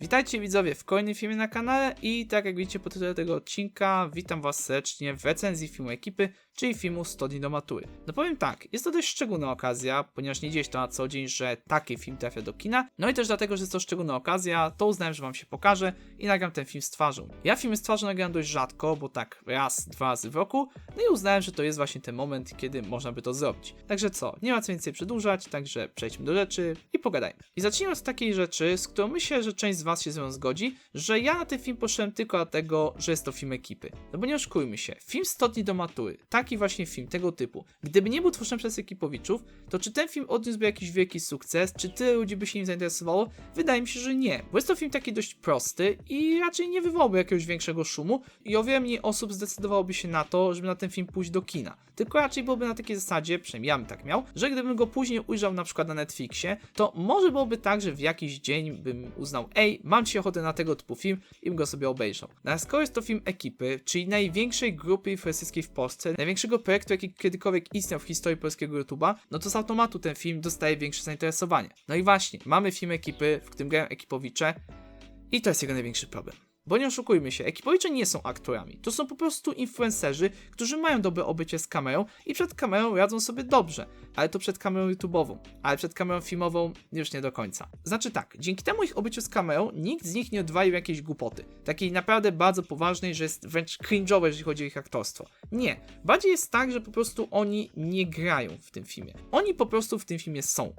Witajcie widzowie w kolejnym filmie na kanale i tak jak widzicie po tytule tego odcinka, witam was serdecznie w recenzji filmu ekipy, czyli filmu 100 dni do matury. No powiem tak, jest to dość szczególna okazja, ponieważ nie dzieje się to na co dzień, że taki film trafia do kina, no i też dlatego, że jest to szczególna okazja, to uznałem, że wam się pokaże i nagram ten film z twarzą. Ja filmy z twarzą nagram dość rzadko, bo tak raz, dwa razy w roku, no i uznałem, że to jest właśnie ten moment, kiedy można by to zrobić. Także co, nie ma co więcej przedłużać, także przejdźmy do rzeczy i pogadajmy. I zacznijmy od takiej rzeczy, z którą myślę, że część z was się ze mną zgodzi, że ja na ten film poszedłem tylko dlatego, że jest to film ekipy. No bo nie oszukujmy się, film 100 dni do matury, taki właśnie film tego typu, gdyby nie był tworzony przez ekipowiczów, to czy ten film odniósłby jakiś wielki sukces, czy tyle ludzi by się nim zainteresowało? Wydaje mi się, że nie, bo jest to film taki dość prosty i raczej nie wywołałby jakiegoś większego szumu i o wiele mniej osób zdecydowałoby się na to, żeby na ten film pójść do kina. Tylko raczej byłoby na takiej zasadzie, przynajmniej ja bym tak miał, że gdybym go później ujrzał na przykład na Netflixie, to może byłoby tak, że w jakiś dzień bym uznał, ej, mam ci ochotę na tego typu film i bym go sobie obejrzał. No a skoro jest to film ekipy, czyli największej grupy influencerskiej w Polsce, największego projektu, jaki kiedykolwiek istniał w historii polskiego YouTube'a, no to z automatu ten film dostaje większe zainteresowanie. No i właśnie, mamy film ekipy, w którym grają ekipowicze i to jest jego największy problem. Bo nie oszukujmy się, ekipowicze nie są aktorami. To są po prostu influencerzy, którzy mają dobre obycie z kamerą i przed kamerą radzą sobie dobrze. Ale to przed kamerą YouTube'ową, ale przed kamerą filmową już nie do końca. Znaczy tak, dzięki temu ich obyciu z kamerą nikt z nich nie odwalił jakiejś głupoty. Takiej naprawdę bardzo poważnej, że jest wręcz cringe'owe, jeżeli chodzi o ich aktorstwo. Nie. Bardziej jest tak, że po prostu oni nie grają w tym filmie. Oni po prostu w tym filmie są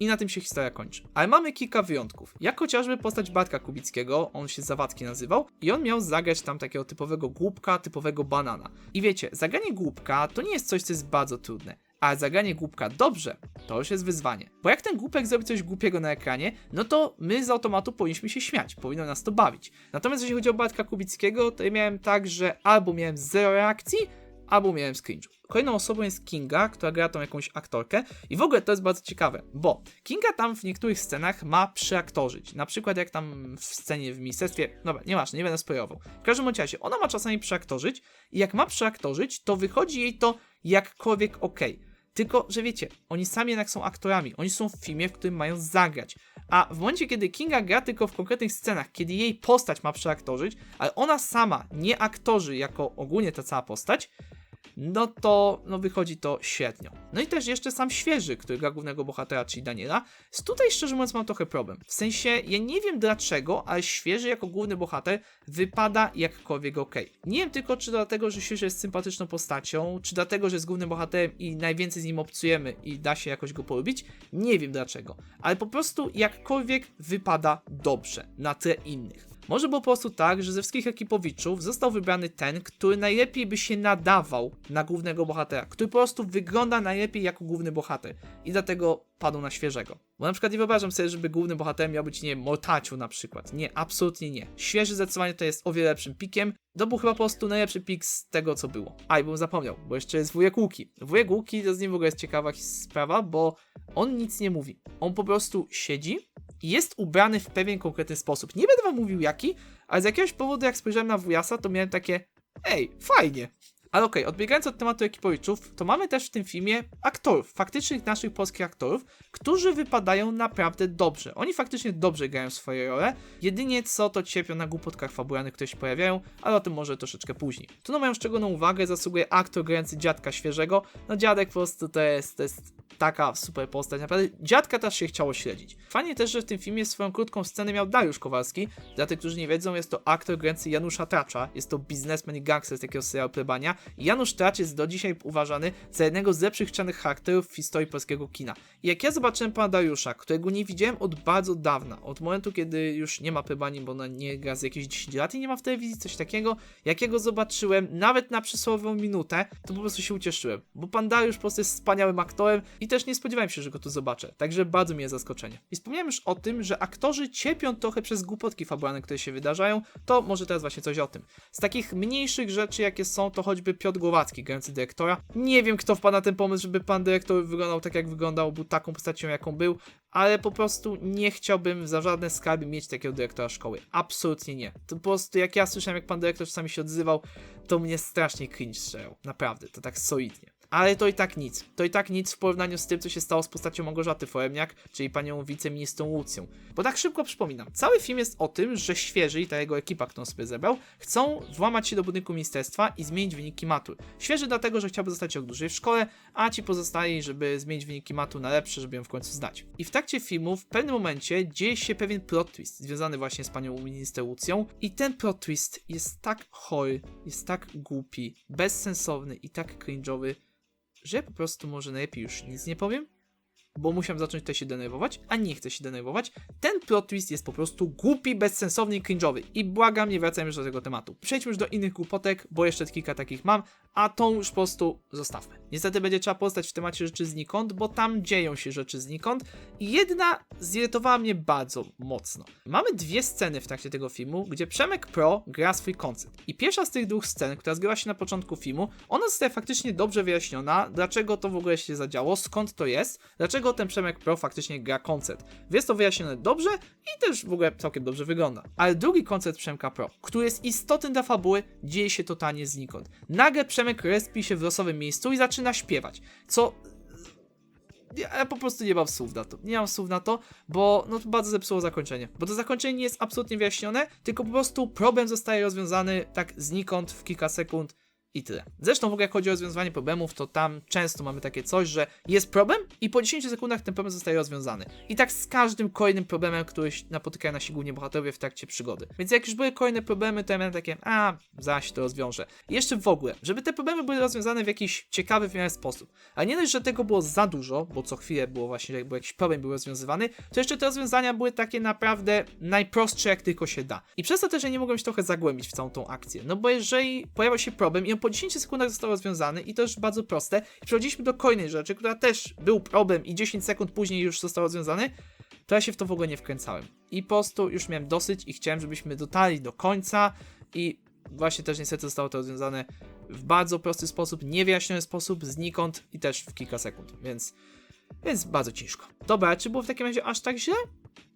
i na tym się historia kończy. Ale mamy kilka wyjątków, jak chociażby postać Bartka Kubickiego, on się Zawadzki nazywał, i on miał zagrać tam takiego typowego głupka, typowego banana. I wiecie, zagranie głupka to nie jest coś, co jest bardzo trudne. A zagranie głupka dobrze, to już jest wyzwanie. Bo jak ten głupek zrobi coś głupiego na ekranie, no to my z automatu powinniśmy się śmiać, powinno nas to bawić. Natomiast jeśli chodzi o Bartka Kubickiego, to ja miałem tak, że albo miałem zero reakcji, albo miałem screenshot. Kolejną osobą jest Kinga, która gra tą jakąś aktorkę i w ogóle to jest bardzo ciekawe, bo Kinga tam w niektórych scenach ma przeaktorzyć. Na przykład jak tam w scenie w ministerstwie, dobra, nieważne, nie będę spoilował. W każdym razie ona ma czasami przeaktorzyć i jak ma przeaktorzyć, to wychodzi jej to jakkolwiek ok. Tylko, że wiecie, oni sami jednak są aktorami, oni są w filmie, w którym mają zagrać. A w momencie, kiedy Kinga gra tylko w konkretnych scenach, kiedy jej postać ma przeaktorzyć, ale ona sama nie aktorzy jako ogólnie ta cała postać, no to no wychodzi to średnio. No i też jeszcze sam świeży, który gra głównego bohatera, czyli Daniela. Z tutaj szczerze mówiąc mam trochę problem. W sensie, ja nie wiem dlaczego, ale świeży jako główny bohater wypada jakkolwiek ok. Nie wiem tylko, czy dlatego, że świeży jest sympatyczną postacią, czy dlatego, że jest głównym bohaterem i najwięcej z nim obcujemy i da się jakoś go polubić. Nie wiem dlaczego, ale po prostu jakkolwiek wypada dobrze na tle innych. Może było po prostu tak, że ze wszystkich ekipowiczów został wybrany ten, który najlepiej by się nadawał na głównego bohatera, który po prostu wygląda najlepiej jako główny bohater i dlatego padł na świeżego. Bo na przykład nie wyobrażam sobie, żeby głównym bohaterem miał być, nie Mortaciu na przykład. Nie, absolutnie nie. Świeży zdecydowanie to jest o wiele lepszym pikiem. To był chyba po prostu najlepszy pik z tego, co było. A, i bym zapomniał, bo jeszcze jest wujek Łuki. Wujek Łuki, to z nim w ogóle jest ciekawa sprawa, bo on nic nie mówi. On po prostu siedzi jest ubrany w pewien konkretny sposób. Nie będę wam mówił jaki, ale z jakiegoś powodu jak spojrzałem na wujasa, to miałem takie ej, fajnie. Ale okej, okay, odbiegając od tematu ekipowiczów, to mamy też w tym filmie aktorów, faktycznych naszych polskich aktorów, którzy wypadają naprawdę dobrze. Oni faktycznie dobrze grają swoje role, jedynie co to cierpią na głupotkach fabularnych, które się pojawiają, ale o tym może troszeczkę później. Tu na moją szczególną uwagę zasługuje aktor grający dziadka świeżego. No dziadek po prostu to jest, to jest taka super postać, naprawdę dziadka też się chciało śledzić. Fajnie też, że w tym filmie swoją krótką scenę miał Dariusz Kowalski. Dla tych, którzy nie wiedzą, jest to aktor grający Janusza Tracza, jest to biznesmen i gangster z takiego serialu Plebania. Janusz Tracz jest do dzisiaj uważany za jednego z lepszych czarnych charakterów w historii polskiego kina. I jak ja zobaczyłem pana Dariusza, którego nie widziałem od bardzo dawna, od momentu, kiedy już nie ma Plebanii, bo ona nie gra z jakieś 10 lat i nie ma w telewizji coś takiego, jakiego zobaczyłem nawet na przysłowiową minutę, to po prostu się ucieszyłem, bo pan Dariusz po prostu jest wspaniałym aktorem i też nie spodziewałem się, że go tu zobaczę. Także bardzo mi jest zaskoczenie. I wspomniałem już o tym, że aktorzy cierpią trochę przez głupotki fabularne, które się wydarzają, to może teraz właśnie coś o tym. Z takich mniejszych rzeczy, jakie są, to choćby Piotr Głowacki, grający dyrektora. Nie wiem, kto wpadł na ten pomysł, żeby pan dyrektor wyglądał tak, jak wyglądał, był taką postacią, jaką był, ale po prostu nie chciałbym za żadne skarby mieć takiego dyrektora szkoły. Absolutnie nie. To po prostu, jak ja słyszałem, jak pan dyrektor czasami się odzywał, to mnie strasznie cringe strzelał. Naprawdę, to tak solidnie. Ale to i tak nic. To i tak nic w porównaniu z tym, co się stało z postacią Małgorzaty Foremniak, czyli panią wiceministrą Łucją. Bo tak szybko przypominam, cały film jest o tym, że świeży i ta jego ekipa, którą sobie zebrał, chcą włamać się do budynku ministerstwa i zmienić wyniki matur. Świeży dlatego, że chciałby zostać rok dłużej w szkole, a ci pozostali, żeby zmienić wyniki matur na lepsze, żeby ją w końcu zdać. I w trakcie filmu w pewnym momencie dzieje się pewien plot twist związany właśnie z panią minister Łucją i ten plot twist jest tak chory, jest tak głupi, bezsensowny i tak cringe'owy, że po prostu może najlepiej już nic nie powiem, bo musiałem zacząć tutaj się denerwować, a nie chcę się denerwować. Ten plot twist jest po prostu głupi, bezsensowny i cringe'owy. I błagam, nie wracajmy już do tego tematu. Przejdźmy już do innych głupotek, bo jeszcze kilka takich mam, a tą już po prostu zostawmy. Niestety będzie trzeba postać w temacie rzeczy znikąd, bo tam dzieją się rzeczy znikąd i jedna zirytowała mnie bardzo mocno. Mamy dwie sceny w trakcie tego filmu, gdzie Przemek Pro gra swój koncert. I pierwsza z tych dwóch scen, która zgrywa się na początku filmu, ona zostaje faktycznie dobrze wyjaśniona, dlaczego to w ogóle się zadziało, skąd to jest, dlaczego ten Przemek Pro faktycznie gra koncert. Jest to wyjaśnione dobrze i też w ogóle całkiem dobrze wygląda. Ale drugi koncert Przemka Pro, który jest istotny dla fabuły, dzieje się totalnie znikąd. Nagle Przemek respi się w losowym miejscu i zaczyna śpiewać, co ja po prostu nie mam słów na to. Nie mam słów na to, bo no to bardzo zepsuło zakończenie. Bo to zakończenie nie jest absolutnie wyjaśnione, tylko po prostu problem zostaje rozwiązany tak znikąd w kilka sekund i tyle. Zresztą w ogóle jak chodzi o rozwiązywanie problemów, to tam często mamy takie coś, że jest problem i po 10 sekundach ten problem zostaje rozwiązany. I tak z każdym kolejnym problemem, który napotykają nasi głównie bohaterowie w trakcie przygody. Więc jak już były kolejne problemy, to ja miałem takie, a zaś to rozwiążę. I jeszcze w ogóle, żeby te problemy były rozwiązane w jakiś ciekawy w miarę sposób. A nie dość, że tego było za dużo, bo co chwilę było właśnie, jakby jakiś problem był rozwiązywany, to jeszcze te rozwiązania były takie naprawdę najprostsze jak tylko się da. I przez to też ja nie mogłem się trochę zagłębić w całą tą akcję. No bo jeżeli pojawiał się problem i on po 10 sekundach został rozwiązany i to już bardzo proste, przechodziliśmy do kolejnej rzeczy, która też był problem i 10 sekund później już został rozwiązany, to ja się w to w ogóle nie wkręcałem. I po prostu już miałem dosyć i chciałem, żebyśmy dotarli do końca i właśnie też niestety zostało to rozwiązane w bardzo prosty sposób, niewyjaśniony sposób, znikąd i też w kilka sekund, więc, więc bardzo ciężko. Dobra, czy było w takim razie aż tak źle?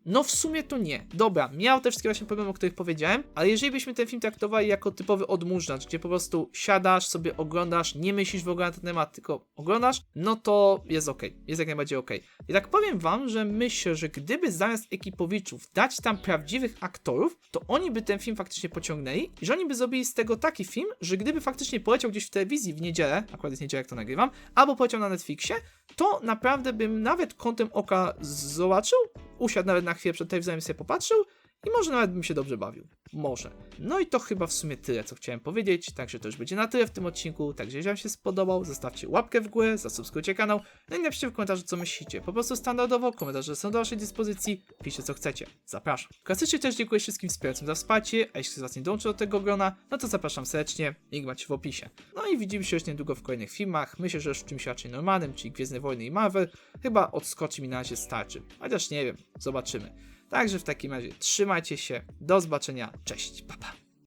No w sumie to nie. Dobra, miał te wszystkie właśnie problemy, o których powiedziałem, ale jeżeli byśmy ten film traktowali jako typowy odmurzacz, gdzie po prostu siadasz, sobie oglądasz, nie myślisz w ogóle na ten temat, tylko oglądasz, no to jest ok, jest jak najbardziej ok. I tak powiem wam, że myślę, że gdyby zamiast ekipowiczów dać tam prawdziwych aktorów, to oni by ten film faktycznie pociągnęli i że oni by zrobili z tego taki film, że gdyby faktycznie poleciał gdzieś w telewizji w niedzielę, akurat jest niedziela jak to nagrywam, albo poleciał na Netflixie, to naprawdę bym nawet kątem oka zobaczył, usiadł nawet na chwilę przed telewizorem sobie popatrzył i może nawet bym się dobrze bawił. Może. No i to chyba w sumie tyle, co chciałem powiedzieć, także to już będzie na tyle w tym odcinku, także jeżeli wam się spodobał, zostawcie łapkę w górę, zasubskrybujcie kanał, no i napiszcie w komentarzu, co myślicie. Po prostu standardowo, komentarze są do waszej dyspozycji, piszcie co chcecie. Zapraszam. Klasycznie też dziękuję wszystkim wspierającym za wsparcie, a jeśli z was nie dołączył do tego grona, no to zapraszam serdecznie, link macie w opisie. No i widzimy się już niedługo w kolejnych filmach, myślę, że już w czymś raczej normalnym, czyli Gwiezdne Wojny i Marvel, chyba odskoczy mi na razie starczy, chociaż nie wiem, zobaczymy. Także w takim razie trzymajcie się, do zobaczenia, cześć, papa. Pa.